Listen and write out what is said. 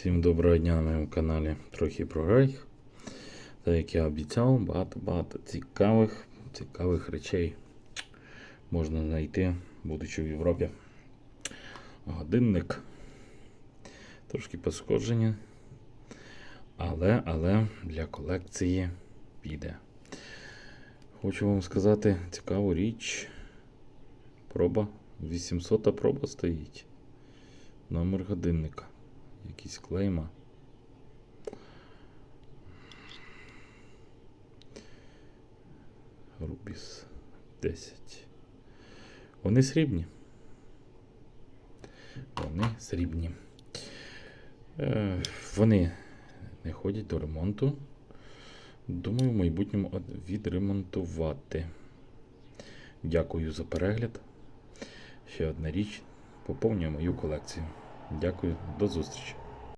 Всім доброго дня на моєму каналі Трохи про Рейх. Та як я обіцяв, багато-багато цікавих, цікавих речей можна знайти, будучи в Європі. Годинник. Трошки пошкоджені. Але, але для колекції піде. Хочу вам сказати цікаву річ. Проба. 800 проба стоїть. Номер годинника. Якісь клейма. Рубіс 10. Вони срібні. Вони срібні. Е, вони не ходять до ремонту. Думаю, в майбутньому відремонтувати. Дякую за перегляд. Ще одна річ. Поповнює мою колекцію. Дякую, до зустрічі.